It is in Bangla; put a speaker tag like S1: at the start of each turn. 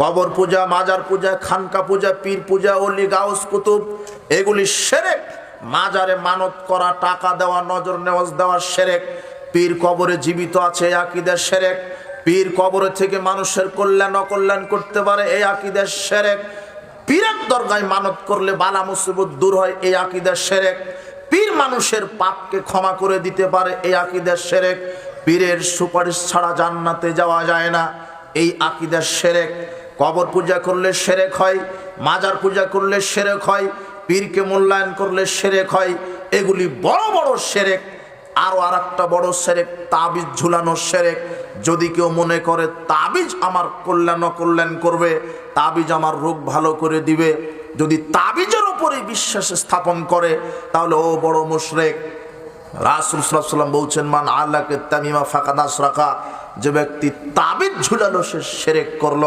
S1: কবর পূজা, মাজার পূজা, খানকা পূজা, পীর পূজা, অলি, গাউস কুতুব, এগুলি সেরেক। মাজারে মানত করা, টাকা দেওয়া, নজর নেওয়াজ দেওয়া সেরেক। পীর কবরে জীবিত আছে আকিদের সেরেক। পীর কবরে থেকে মানুষের কল্যাণ, অকল্যাণ করতে পারে, এই আকিদের সেরেক। পীরের দরগায় মানত করলে বালা মুসিবত দূর হয়, এই আকিদের সেরেক। পীর মানুষের পাপকে ক্ষমা করে দিতে পারে, এই আকিদের সেরেক। পীরের সুপারিশ ছাড়া জান্নাতে যাওয়া যায় না, এই আকিদের সেরেক। কবর পূজা করলে সেরেক হয়, মাজার পূজা করলে সেরেক হয়, পীরকে মূল্যায়ন করলে সেরেক হয়, এগুলি বড় বড় সেরেক, আরও আর একটা বড় সেরেক, তাবিজ ঝুলানো সেরেক। যদি কেউ মনে করে তাবিজ আমার কল্যাণ কল্যাণ করবে, তাবিজ আমার রোগ ভালো করে দিবে, যদি তাবিজের ওপরে বিশ্বাস স্থাপন করে, তাহলে ও বড় মুশরেক। রাসুল সাল্লাম বলছেন, মান আল্লাহকে তামিমা ফাঁকা দাস রাখা যে ব্যক্তি তাবিজ ঝুলালো সে সেরেক করল।